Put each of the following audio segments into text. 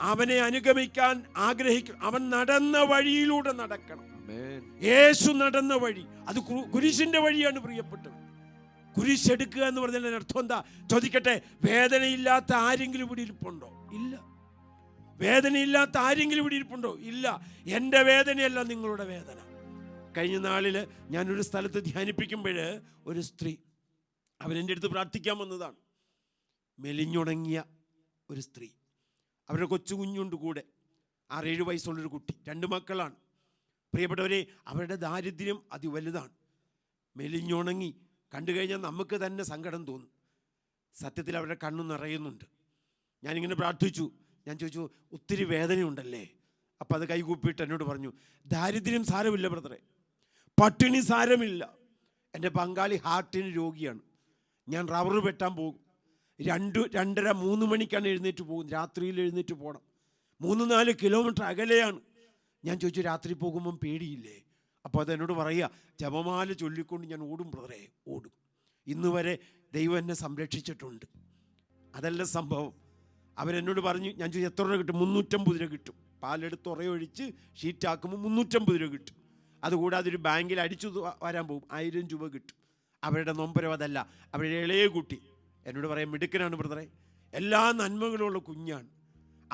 അവനെ അനുഗമിക്കാൻ ആഗ്രഹിക്കും. അവൻ നടന്ന വഴിയിലൂടെ നടക്കണം. യേശു നടന്ന വഴി. അത് കുരിശിന്റെ വഴിയാണ് പ്രിയപ്പെട്ടത്. കുരിശെടുക്കുക എന്ന് പറഞ്ഞാൽ അർത്ഥം എന്താ? ചോദിക്കട്ടെ വേദനയില്ലാത്ത ആരെങ്കിലും ഇവിടെ ഇരിപ്പുണ്ടോ? ഇല്ല. വേദനയില്ലാത്ത ആരെങ്കിലും ഇവിടെ ഇരിപ്പുണ്ടോ? ഇല്ല. എന്റെ വേദനയല്ല നിങ്ങളുടെ വേദന. കഴിഞ്ഞ നാളിൽ ഞാനൊരു സ്ഥലത്ത് ധ്യാനിപ്പിക്കുമ്പോൾ ഒരു സ്ത്രീ അവൻ എന്റെ അടുത്ത് പ്രാർത്ഥിക്കാൻ വന്നതാണ്. മെലിഞ്ഞുണങ്ങിയ ഒരു സ്ത്രീ. അവരുടെ കൊച്ചു കുഞ്ഞുണ്ട് കൂടെ. ആറേഴ് വയസ്സുള്ളൊരു കുട്ടി. രണ്ട് മക്കളാണ്. പ്രിയപ്പെട്ടവരെ അവരുടെ ദാരിദ്ര്യം അതിവലുതാണ്. മെലിഞ്ഞുണങ്ങി. കണ്ടു കഴിഞ്ഞാൽ നമുക്ക് തന്നെ സങ്കടം തോന്നും. സത്യത്തിൽ അവരുടെ കണ്ണു നിറയുന്നുണ്ട്. ഞാനിങ്ങനെ പ്രാർത്ഥിച്ചു. ഞാൻ ചോദിച്ചു ഒത്തിരി വേദനയുണ്ടല്ലേ? അപ്പോൾ അത് കൈകൂപ്പിയിട്ട് എന്നോട് പറഞ്ഞു ദാരിദ്ര്യം സാരമില്ല ബ്രദറെ. പട്ടിണി സാരമില്ല. എന്റെ പങ്കാളി ഹാർട്ടിന് രോഗിയാണ്. ഞാൻ റബ്ബർ വെട്ടാൻ പോകും. രണ്ട് രണ്ടര മൂന്ന് മണിക്കാണ് എഴുന്നേറ്റ് പോകുന്നത്. രാത്രിയിൽ എഴുന്നേറ്റ് പോകണം മൂന്ന് നാല് കിലോമീറ്റർ അകലെയാണ്. ഞാൻ ചോദിച്ചു രാത്രി പോകുമ്പം പേടിയില്ലേ? അപ്പോൾ അതെന്നോട് പറയുക ജപമാല ചൊല്ലിക്കൊണ്ട് ഞാൻ ഓടും ബ്രദറെ ഓടും. ഇന്ന് വരെ ദൈവം എന്നെ സംരക്ഷിച്ചിട്ടുണ്ട്. അതല്ല സംഭവം. അവരെന്നോട് പറഞ്ഞു ഞാൻ ചോദിച്ചു എത്ര രൂപ കിട്ടും? മുന്നൂറ്റമ്പത് രൂപ കിട്ടും. പാലെടുത്ത് ഉറയൊഴിച്ച് ഷീറ്റാക്കുമ്പോൾ മുന്നൂറ്റമ്പത് രൂപ കിട്ടും. അതുകൂടാതെ ഒരു ബാങ്കിൽ അടിച്ചു വരാൻ പോകും. ആയിരം രൂപ കിട്ടും. അവരുടെ നൊമ്പരം അതല്ല. അവരുടെ ഇളയ കുട്ടി എന്നോട് പറയാം മിടുക്കനാണ് ബ്രദറെ എല്ലാ നന്മകളുള്ള കുഞ്ഞാണ്.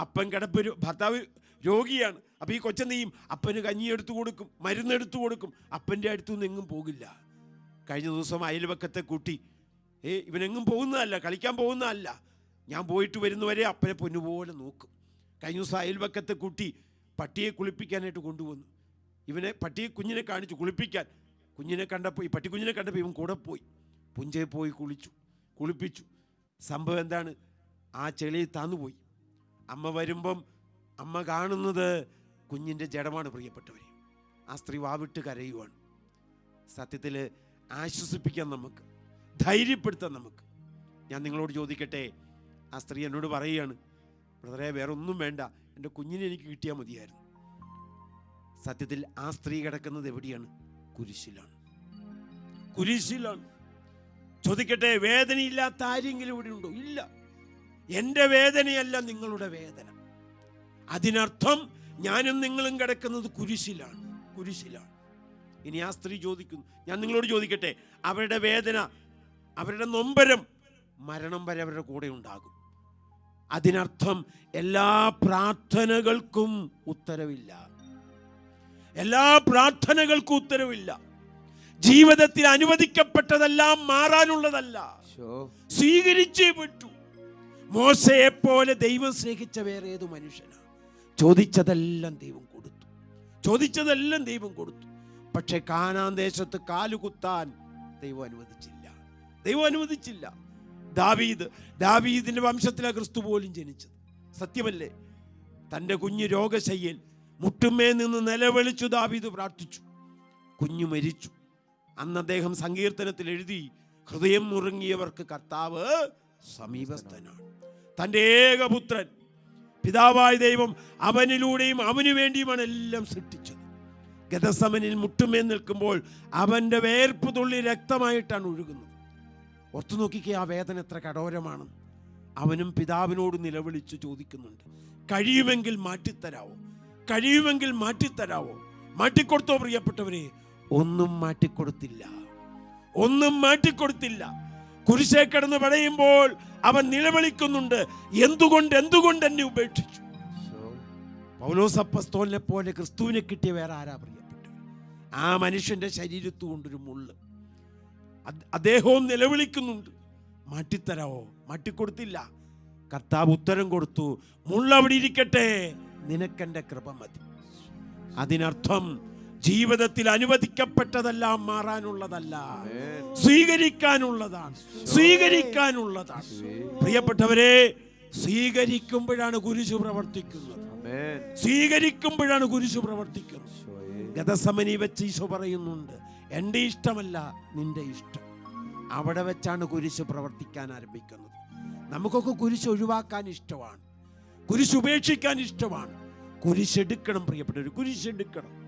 അപ്പൻ കിടപ്പ് ഭർത്താവ് രോഗിയാണ്. അപ്പോൾ ഈ കൊച്ചൻ നെയ്യും അപ്പന് കഞ്ഞി എടുത്തു കൊടുക്കും മരുന്ന് എടുത്തു കൊടുക്കും. അപ്പന്റെ അടുത്തു നിന്ന് എങ്ങും പോകില്ല. കഴിഞ്ഞ ദിവസം അയൽവക്കത്തെ കൂട്ടി ഏ ഇവനെങ്ങും പോകുന്നതല്ല കളിക്കാൻ പോകുന്നതല്ല. ഞാൻ പോയിട്ട് വരുന്നവരെ അപ്പനെ പൊന്നുപോലെ നോക്കും. കഴിഞ്ഞ ദിവസം അയൽവക്കത്തെ കൂട്ടി പട്ടിയെ കുളിപ്പിക്കാനായിട്ട് കൊണ്ടുവന്നു. ഇവനെ പട്ടിയെ കുഞ്ഞിനെ കാണിച്ചു കുളിപ്പിക്കാൻ. കുഞ്ഞിനെ കണ്ടപ്പോൾ ഈ പട്ടിക്കുഞ്ഞിനെ കണ്ടപ്പോൾ ഇവൻ കൂടെ പോയി. പുഞ്ചയെ പോയി കുളിച്ചു. കുളിപ്പിച്ചു. സംഭവം എന്താണ്? ആ ചെളി താന്നുപോയി. അമ്മ വരുമ്പം അമ്മ കാണുന്നത് കുഞ്ഞിന്റെ ജഡമാണ് പ്രിയപ്പെട്ടവർ ആ സ്ത്രീ വാവിട്ട് കരയുവാണ്. സത്യത്തിൽ ആശ്വസിപ്പിക്കാൻ നമുക്ക്. ധൈര്യപ്പെടുത്താൻ നമുക്ക്. ഞാൻ നിങ്ങളോട് ചോദിക്കട്ടെ? ആ സ്ത്രീ എന്നോട് പറയുകയാണ്. ബ്രദറെ വേറെ ഒന്നും വേണ്ട. എന്റെ കുഞ്ഞിനെ എനിക്ക് കിട്ടിയാൽ മതിയായിരുന്നു. സത്യത്തിൽ ആ സ്ത്രീ കിടക്കുന്നത് എവിടെയാണ്? കുരിശിലാണ്. കുരിശിലാണ്. ചോദിക്കട്ടെ വേദനയില്ലാത്ത ആരെങ്കിലും ഇവിടെ ഉണ്ടോ? ഇല്ല. എന്റെ വേദനയല്ല നിങ്ങളുടെ വേദന. അതിനർത്ഥം ഞാനും നിങ്ങളും കിടക്കുന്നത് കുരിശിലാണ് കുരിശിലാണ്. ഇനി ആ സ്ത്രീ ചോദിക്കുന്നു ഞാൻ നിങ്ങളോട് ചോദിക്കട്ടെ അവരുടെ വേദന അവരുടെ നൊമ്പരം മരണം വരെ അവരുടെ കൂടെ ഉണ്ടാകും. അതിനർത്ഥം എല്ലാ പ്രാർത്ഥനകൾക്കും ഉത്തരവില്ല. എല്ലാ പ്രാർത്ഥനകൾക്കും ഉത്തരവില്ല. ജീവിതത്തിൽ അനുവദിക്കപ്പെട്ടതെല്ലാം മാറാനുള്ളതല്ല. സ്വീകരിച്ചേ പറ്റൂ മോശയെ പോലെ ദൈവം സ്നേഹിച്ച വേറെ ഏത് മനുഷ്യനാ. ചോദിച്ചതെല്ലാം ദൈവം കൊടുത്തു. ചോദിച്ചതെല്ലാം ദൈവം കൊടുത്തു. പക്ഷെ കാനാൻ ദേശത്ത് കാലുകുത്താൻ ദൈവം അനുവദിച്ചില്ല. ദൈവം അനുവദിച്ചില്ല. ദാവീദ് ദാവീദിന്റെ വംശത്തിലെ ക്രിസ്തു പോലും ജനിച്ചത്. സത്യമല്ലേ? തന്റെ കുഞ്ഞ് രോഗശയ്യൽ മുട്ടുമേ നിന്ന് നിലവിളിച്ചു ദാവീദ് പ്രാർത്ഥിച്ചു. കുഞ്ഞു മരിച്ചു. അന്ന് അദ്ദേഹം സങ്കീർത്തനത്തിൽ എഴുതി ഹൃദയം മുറുങ്ങിയവർക്ക് കർത്താവ് സമീപസ്ഥനാണ്. തന്റെ ഏകപുത്രൻ പിതാവായ ദൈവം അവനിലൂടെയും അവനു വേണ്ടിയുമാണ് എല്ലാം സൃഷ്ടിച്ചത്. ഗതസമനിൽ മുട്ടുമേൽ നിൽക്കുമ്പോൾ അവന്റെ വേർപ്പ് തുള്ളി രക്തമായിട്ടാണ് ഒഴുകുന്നത്. ഓർത്തു നോക്കിക്കേ ആ വേദന എത്ര കഠോരമാണ്. അവനും പിതാവിനോട് നിലവിളിച്ച് ചോദിക്കുന്നുണ്ട് കഴിയുമെങ്കിൽ മാറ്റിത്തരാവോ? കഴിയുമെങ്കിൽ മാറ്റിത്തരാവോ? മാറ്റിക്കൊടുത്തോ പ്രിയപ്പെട്ടവരെ? ഒന്നും മാറ്റിക്കൊടുത്തില്ല. ഒന്നും മാറ്റിക്കൊടുത്തില്ല. കുരിശേ കിടന്ന് പടയുമ്പോൾ അവൻ നിലവിളിക്കുന്നുണ്ട്. എന്തുകൊണ്ട് എന്തുകൊണ്ട് എന്നെ ഉപേക്ഷിച്ചു. പൗലോസപ്പസ്തോലിനെ പോലെ ക്രിസ്തുവിനെ കിട്ടിയ വേറെ ആരാ പ്രിയപ്പെട്ടു ആ മനുഷ്യന്റെ ശരീരത്തു കൊണ്ടൊരു മുള്ള്. അദ്ദേഹവും നിലവിളിക്കുന്നുണ്ട്. മാറ്റിത്തരാവോ? മാറ്റിക്കൊടുത്തില്ല. കർത്താവ് ഉത്തരം കൊടുത്തു. മുള്ള അവിടെ ഇരിക്കട്ടെ. നിനക്കെന്റെ കൃപ മതി. അതിനർത്ഥം ജീവിതത്തിൽ അനുവദിക്കപ്പെട്ടതെല്ലാം മാറാനുള്ളതല്ല. സ്വീകരിക്കാനുള്ളതാണ്. സ്വീകരിക്കാനുള്ളതാണ്. പ്രിയപ്പെട്ടവരെ സ്വീകരിക്കുമ്പോഴാണ് കുരിശു പ്രവർത്തിക്കുന്നത്. സ്വീകരിക്കുമ്പോഴാണ് കുരിശു പ്രവർത്തിക്കുന്നത്. ഗതസമനി വെച്ച് ഈശോ പറയുന്നുണ്ട് എന്റെ ഇഷ്ടമല്ല നിന്റെ ഇഷ്ടം. അവിടെ വെച്ചാണ് കുരിശു പ്രവർത്തിക്കാൻ ആരംഭിക്കുന്നത്. നമുക്കൊക്കെ കുരിശ് ഒഴിവാക്കാൻ ഇഷ്ടമാണ്. കുരിശ് ഉപേക്ഷിക്കാൻ ഇഷ്ടമാണ്. കുരിശെടുക്കണം പ്രിയപ്പെട്ടവർ കുരിശെടുക്കണം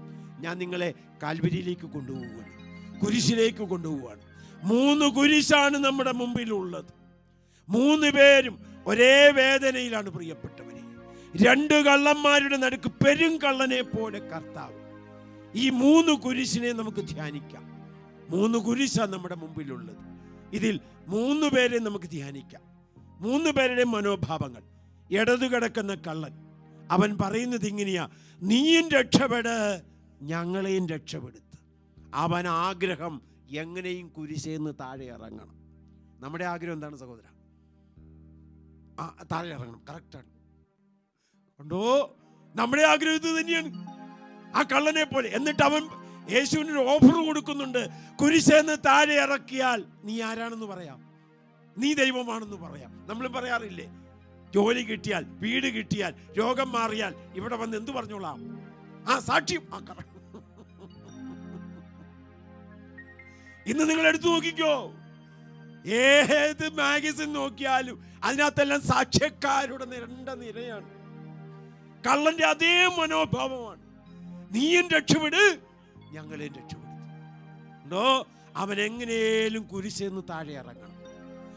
ഞാൻ നിങ്ങളെ കാൽവരിയിലേക്ക് കൊണ്ടുപോവുകയാണ് കുരിശിലേക്ക് കൊണ്ടുപോവുകയാണ്. മൂന്ന് കുരിശാണ് നമ്മുടെ മുമ്പിലുള്ളത്. മൂന്ന് പേരും ഒരേ വേദനയിലാണ് പ്രിയപ്പെട്ടവരെ. രണ്ട് കള്ളന്മാരുടെ നടുക്ക് പെരും കള്ളനെ പോലെ കർത്താവ്. ഈ മൂന്ന് കുരിശിനെ നമുക്ക് ധ്യാനിക്കാം. മൂന്ന് കുരിശാണ് നമ്മുടെ മുമ്പിലുള്ളത്. ഇതിൽ മൂന്ന് പേരെ നമുക്ക് ധ്യാനിക്കാം. മൂന്ന് പേരുടെ മനോഭാവങ്ങൾ. ഇടതു കിടക്കുന്ന കള്ളൻ. അവൻ പറയുന്നത് ഇങ്ങനെയാ നീയും രക്ഷപ്പെട് ഞങ്ങളെയും രക്ഷപ്പെടുത്ത്. അവൻ ആഗ്രഹം എങ്ങനെയും കുരിശേന്ന് താഴെ ഇറങ്ങണം. നമ്മുടെ ആഗ്രഹം എന്താണ് സഹോദര? ആ താഴെ ഇറങ്ങണം. കറക്റ്റാണ് ഉണ്ടോ നമ്മുടെ ആഗ്രഹം ഇത് തന്നെയാണ്. ആ കള്ളനെ പോലെ. എന്നിട്ട് അവൻ യേശുവിന് ഒരു ഓഫർ കൊടുക്കുന്നുണ്ട്. കുരിശേന്ന് താഴെ ഇറക്കിയാൽ നീ ആരാണെന്ന് പറയാം. നീ ദൈവമാണെന്ന് പറയാം. നമ്മൾ പറയാറില്ലേ? ജോലി കിട്ടിയാൽ വീട് കിട്ടിയാൽ രോഗം മാറിയാൽ ഇവിടെ വന്ന് എന്തു പറഞ്ഞോളാം? ആ സാക്ഷ്യം. ആ correct. ഇന്ന് നിങ്ങൾ എടുത്തു നോക്കിക്കോ. ഏത് മാഗസിൻ നോക്കിയാലും അതിനകത്തെല്ലാം സാക്ഷ്യക്കാരുടെ നിരണ്ട നിരയാണ്. കള്ളന്റെ അതേ മനോഭാവമാണ്. നീയും രക്ഷപ്പെട് ഞങ്ങളെയും രക്ഷപ്പെടുത്തുണ്ടോ അവൻ എങ്ങനെയും കുരിശെന്ന് താഴെ ഇറങ്ങണം.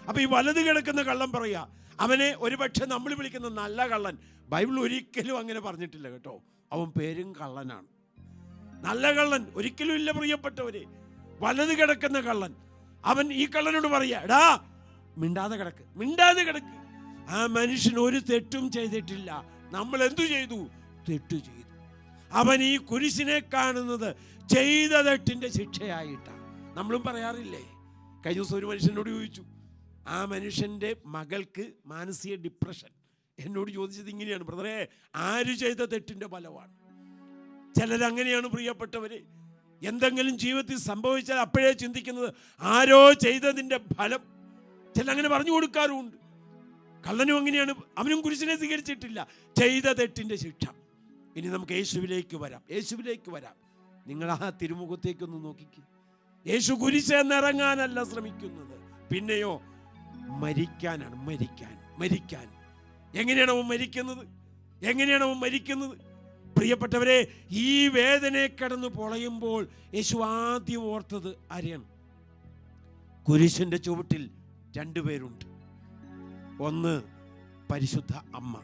അപ്പൊ ഈ വലത് കിടക്കുന്ന കള്ളൻ പറയാ അവനെ ഒരുപക്ഷെ നമ്മൾ വിളിക്കുന്ന നല്ല കള്ളൻ. ബൈബിൾ ഒരിക്കലും അങ്ങനെ പറഞ്ഞിട്ടില്ല കേട്ടോ. അവൻ പേരും കള്ളനാണ്. നല്ല കള്ളൻ ഒരിക്കലും ഇല്ല പ്രിയപ്പെട്ടവരെ. വലത് കിടക്കുന്ന കള്ളൻ. അവൻ ഈ കള്ളനോട് പറയാ എടാ മിണ്ടാതെ കിടക്ക് മിണ്ടാതെ കിടക്ക്. ആ മനുഷ്യൻ ഒരു തെറ്റും ചെയ്തിട്ടില്ല. നമ്മൾ എന്തു ചെയ്തു? തെറ്റു ചെയ്തു. അവൻ ഈ കുരിശിനെ കാണുന്നത് ചെയ്ത തെറ്റിന്റെ ശിക്ഷയായിട്ടാണ്. നമ്മളും പറയാറില്ലേ? കഴിഞ്ഞ ദിവസം ഒരു മനുഷ്യനോട് ചോദിച്ചു ആ മനുഷ്യന്റെ മകൾക്ക് മാനസിക ഡിപ്രഷൻ എന്നോട് ചോദിച്ചത് ഇങ്ങനെയാണ് ബ്രദറെ ആര് ചെയ്ത തെറ്റിന്റെ ഫലമാണ്? ചിലരങ്ങനെയാണ് പ്രിയപ്പെട്ടവര് എന്തെങ്കിലും ജീവിതത്തിൽ സംഭവിച്ചാൽ അപ്പോഴേ ചിന്തിക്കുന്നത് ആരോ ചെയ്തതിന്റെ ഫലം. ചില അങ്ങനെ പറഞ്ഞു കൊടുക്കാറുമുണ്ട്. കള്ളനും അങ്ങനെയാണ്. അവനും കുരിശിനെ സ്വീകരിച്ചിട്ടില്ല. ചെയ്ത തെറ്റിന്റെ ശിക്ഷ. ഇനി നമുക്ക് യേശുവിലേക്ക് വരാം. യേശുവിലേക്ക് വരാം. നിങ്ങൾ ആ തിരുമുഖത്തേക്കൊന്ന് നോക്കിക്ക്. യേശു കുരിശെന്നിറങ്ങാനല്ല ശ്രമിക്കുന്നത്. പിന്നെയോ മരിക്കാനാണ്. മരിക്കാൻ. മരിക്കാൻ. എങ്ങനെയാണ് അവൻ മരിക്കുന്നത്? എങ്ങനെയാണ് അവൻ മരിക്കുന്നത്? പ്രിയപ്പെട്ടവരെ ഈ വേദനയെ കടന്നു പൊളയുമ്പോൾ യേശു ആദ്യം ഓർത്തത് ആരെയാണ്? കുരിശിന്റെ ചുവട്ടിൽ രണ്ടുപേരുണ്ട് ഒന്ന് പരിശുദ്ധ അമ്മ.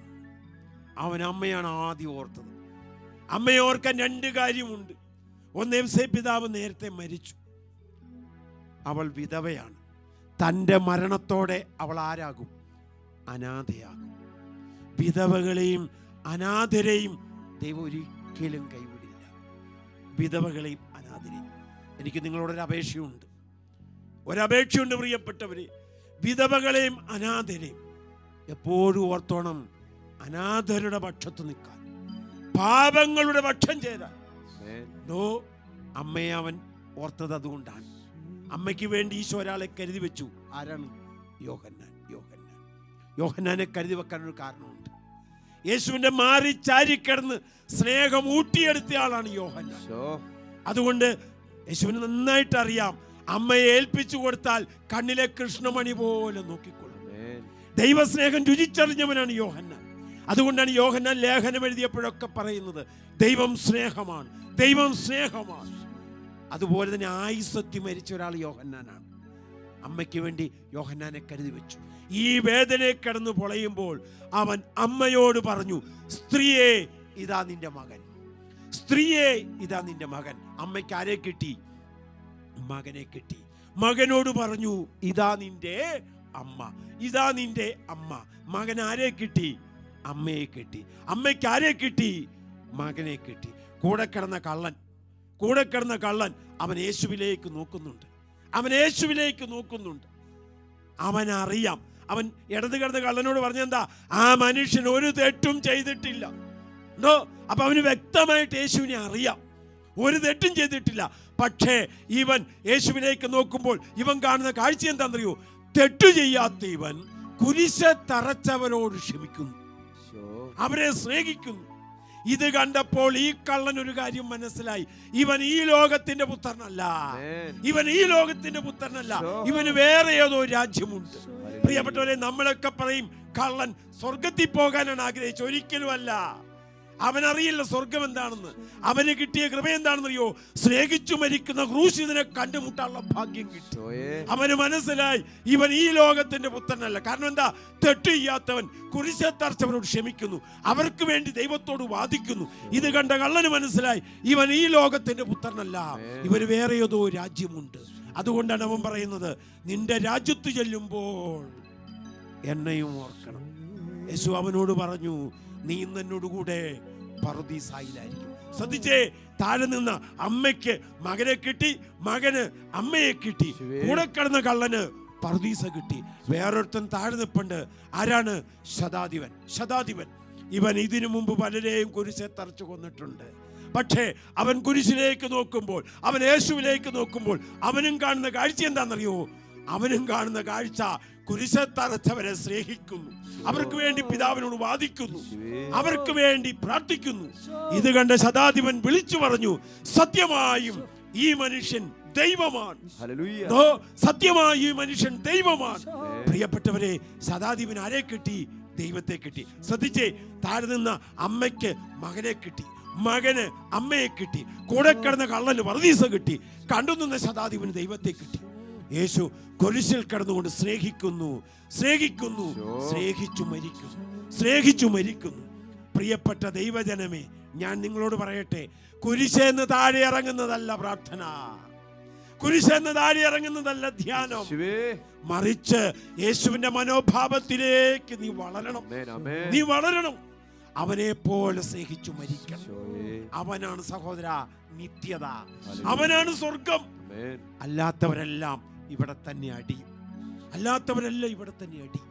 അവൻ അമ്മയാണ് ആദ്യം ഓർത്തത്. അമ്മയെ ഓർക്കാൻ രണ്ട് കാര്യമുണ്ട്. ഒന്ന് എംസെ പിതാവ് നേരത്തെ മരിച്ചു. അവൾ വിധവയാണ്. തന്റെ മരണത്തോടെ അവൾ ആരാകും? അനാഥയാകും. വിധവകളെയും അനാഥരെയും ദൈവം ഒരിക്കലും കൈവിടില്ല. വിധവകളെയും അനാഥരെയും. എനിക്ക് നിങ്ങളോടൊരു അപേക്ഷയുണ്ട്. ഒരപേക്ഷയുണ്ട് പ്രിയപ്പെട്ടവരെ. വിധവകളെയും അനാഥരെയും. എപ്പോഴും ഓർത്തോണം അനാഥരുടെ പക്ഷത്ത് നിൽക്കാൻ. പാപങ്ങളുടെ പക്ഷം ചേരാൻ. നോ അമ്മയെ അവൻ ഓർത്തത് അതുകൊണ്ടാണ്. അമ്മയ്ക്ക് വേണ്ടി ഈശോ ഒരാളെ കരുതി വെച്ചു. ആരാണ്? യോഹന്നാൻ യോഹന്നാൻ. യോഹന്നാനെ കരുതി വെക്കാൻ ഒരു യേശുവിന്റെ മാറി ചാരിക്കിടന്ന് സ്നേഹം ഊട്ടിയെടുത്ത ആളാണ് യോഹൻ അതുകൊണ്ട് യേശുവിന് നന്നായിട്ട് അറിയാം. അമ്മയെ ഏൽപ്പിച്ചു കൊടുത്താൽ കണ്ണിലെ കൃഷ്ണമണി പോലെ നോക്കിക്കൊള്ളും. ദൈവസ്നേഹം രുചിച്ചറിഞ്ഞവനാണ് യോഹന്നാൻ. അതുകൊണ്ടാണ് യോഹന്നാൻ ലേഖനം എഴുതിയപ്പോഴൊക്കെ പറയുന്നത് ദൈവം സ്നേഹമാണ് ദൈവം സ്നേഹമാണ്. അതുപോലെ തന്നെ ആയുസത്തി മരിച്ച ഒരാൾ യോഹന്നാനാണ്. അമ്മയ്ക്ക് വേണ്ടി യോഹന്നാനെ കരുതി വെച്ചു. ഈ വേദനയെ കടന്നു പൊളയുമ്പോൾ അവൻ അമ്മയോട് പറഞ്ഞു സ്ത്രീയെ ഇതാ നിന്റെ മകൻ. സ്ത്രീയെ ഇതാ നിന്റെ മകൻ. അമ്മയ്ക്ക് ആരെ കിട്ടി? മകനെ കിട്ടി. മകനോട് പറഞ്ഞു ഇതാ നിന്റെ അമ്മ. ഇതാ നിന്റെ അമ്മ. മകൻ ആരെ കിട്ടി? അമ്മയെ കിട്ടി. അമ്മയ്ക്ക് ആരെ കിട്ടി? മകനെ കിട്ടി. കൂടെ കിടന്ന കള്ളൻ കൂടെ കിടന്ന കള്ളൻ അവൻ യേശുവിലേക്ക് നോക്കുന്നുണ്ട്. അവൻ യേശുവിലേക്ക് നോക്കുന്നുണ്ട്. അവൻ അറിയാം. അവൻ ഇടത് കിടന്ന് കള്ളനോട് പറഞ്ഞെന്താ ആ മനുഷ്യൻ ഒരു തെറ്റും ചെയ്തിട്ടില്ല. എന്തോ അപ്പൊ അവന് വ്യക്തമായിട്ട് യേശുവിനെ അറിയാം. ഒരു തെറ്റും ചെയ്തിട്ടില്ല. പക്ഷേ ഇവൻ യേശുവിലേക്ക് നോക്കുമ്പോൾ ഇവൻ കാണുന്ന കാഴ്ച എന്താണെന്നറിയോ? തെറ്റു ചെയ്യാത്ത ഇവൻ കുരിശ തറച്ചവരോട് ക്ഷമിക്കുന്നു. അവരെ സ്നേഹിക്കുന്നു. ഇത് കണ്ടപ്പോൾ ഈ കള്ളൻ ഒരു കാര്യം മനസ്സിലായി. ഇവൻ ഈ ലോകത്തിന്റെ പുത്രനല്ല. ഇവൻ ഈ ലോകത്തിന്റെ പുത്രനല്ല. ഇവന് വേറെ ഏതോ രാജ്യമുണ്ട്. പ്രിയപ്പെട്ടവരെ നമ്മളൊക്കെ പറയും കള്ളൻ സ്വർഗത്തിൽ പോകാനാണ് ആഗ്രഹിച്ചത്. ഒരിക്കലുമല്ല. അവനറിയില്ല സ്വർഗം എന്താണെന്ന്. അവന് കിട്ടിയ കൃപ എന്താണെന്നറിയോ? സ്നേഹിച്ചു മരിക്കുന്ന ക്രൂശിതനെ കണ്ടുമുട്ടാനുള്ള ഭാഗ്യം കിട്ടി. അവന് മനസ്സിലായി ഇവൻ ഈ ലോകത്തിന്റെ പുത്രനല്ല. കാരണം എന്താ? തെറ്റ് ചെയ്യാത്തവൻ കുരിശത്തറച്ചവരോട് ക്ഷമിക്കുന്നു. അവർക്ക് വേണ്ടി ദൈവത്തോട് വാദിക്കുന്നു. ഇത് കണ്ട കള്ളന് മനസ്സിലായി ഇവൻ ഈ ലോകത്തിന്റെ പുത്രനല്ല. ഇവന് വേറെ ഏതോ രാജ്യമുണ്ട്. അതുകൊണ്ടാണ് അവൻ പറയുന്നത് നിന്റെ രാജ്യത്ത് ചെല്ലുമ്പോൾ എന്നെയും ഓർക്കണം. യേശു അവനോട് പറഞ്ഞു നീ ഇന്ന് കൂടെ പറുദീസായിലായിരിക്കും. ശ്രദ്ധിച്ചേ താഴെ നിന്ന് അമ്മയ്ക്ക് മകനെ കിട്ടി മകന് അമ്മയെ കിട്ടി. കൂടെ കിടന്ന കള്ളന് പറുദീസ കിട്ടി. വേറൊരുത്തൻ താഴെ നിപ്പുണ്ട്. ആരാണ്? ശതാധിപൻ. ശതാധിപൻ. ഇവൻ ഇതിനു മുമ്പ് പലരെയും കുരിശെ തറച്ചു കൊന്നിട്ടുണ്ട്. പക്ഷേ അവൻ കുരിശിലേക്ക് നോക്കുമ്പോൾ അവൻ യേശുവിലേക്ക് നോക്കുമ്പോൾ അവനും കാണുന്ന കാഴ്ച എന്താണെന്നറിയോ അവനും കാണുന്ന കാഴ്ച കുരിശത്തറച്ചവരെ സ്നേഹിക്കുന്നു. അവർക്ക് വേണ്ടി പിതാവിനോട് വാദിക്കുന്നു. അവർക്ക് വേണ്ടി പ്രാർത്ഥിക്കുന്നു. ഇത് കണ്ട ശതാധിപൻ വിളിച്ചു പറഞ്ഞു സത്യമായും ഈ മനുഷ്യൻ ദൈവമാണ്. സത്യമായി ഈ മനുഷ്യൻ ദൈവമാണ്. പ്രിയപ്പെട്ടവരെ ശതാധിപൻ ആരെ കിട്ടി? ദൈവത്തെ കിട്ടി. ശ്രദ്ധിച്ചേ താഴെ നിന്ന് അമ്മയ്ക്ക് മകനെ കിട്ടി. മകന് അമ്മയെ കിട്ടി. കൂടെ കിടന്ന കള്ളന് വർദ്ധീസ കിട്ടി. കണ്ടു നിന്ന ശതാധിപന് ദൈവത്തെ കിട്ടി. യേശു കുരിശിൽ കടന്നുകൊണ്ട് സ്നേഹിക്കുന്നു സ്നേഹിക്കുന്നു സ്നേഹിച്ചു മരിക്കുന്നു സ്നേഹിച്ചു മരിക്കുന്നു. പ്രിയപ്പെട്ട ദൈവജനമേ ഞാൻ നിങ്ങളോട് പറയട്ടെ കുരിശെന്ന് താഴെ ഇറങ്ങുന്നതല്ല പ്രാർത്ഥന. കുരിശെന്ന് താഴെ ഇറങ്ങുന്നതല്ല ധ്യാനം. മറിച്ച് യേശുവിന്റെ മനോഭാവത്തിലേക്ക് നീ വളരണം. നീ വളരണം. അവനെ പോലെ സ്നേഹിച്ചു മരിക്കണം. അവനാണ് സഹോദര നിത്യത. അവനാണ് സ്വർഗം. അല്ലാത്തവരെല്ലാം ഇവിടെ തന്നെ അടിയും അല്ലാത്തവരെല്ലാം ഇവിടെ തന്നെ അടി.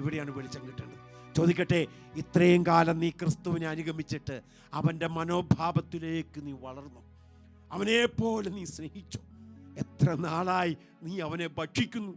ഇവിടെയാണ് വെളിച്ചം കിട്ടേണ്ടത്. ചോദിക്കട്ടെ ഇത്രയും കാലം നീ ക്രിസ്തുവിനെ അനുഗമിച്ചിട്ട് അവന്റെ മനോഭാവത്തിലേക്ക് നീ വളർന്നു. അവനെപ്പോലെ നീ സ്നേഹിച്ചു. എത്ര നാളായി നീ അവനെ ഭക്ഷിക്കുന്നു?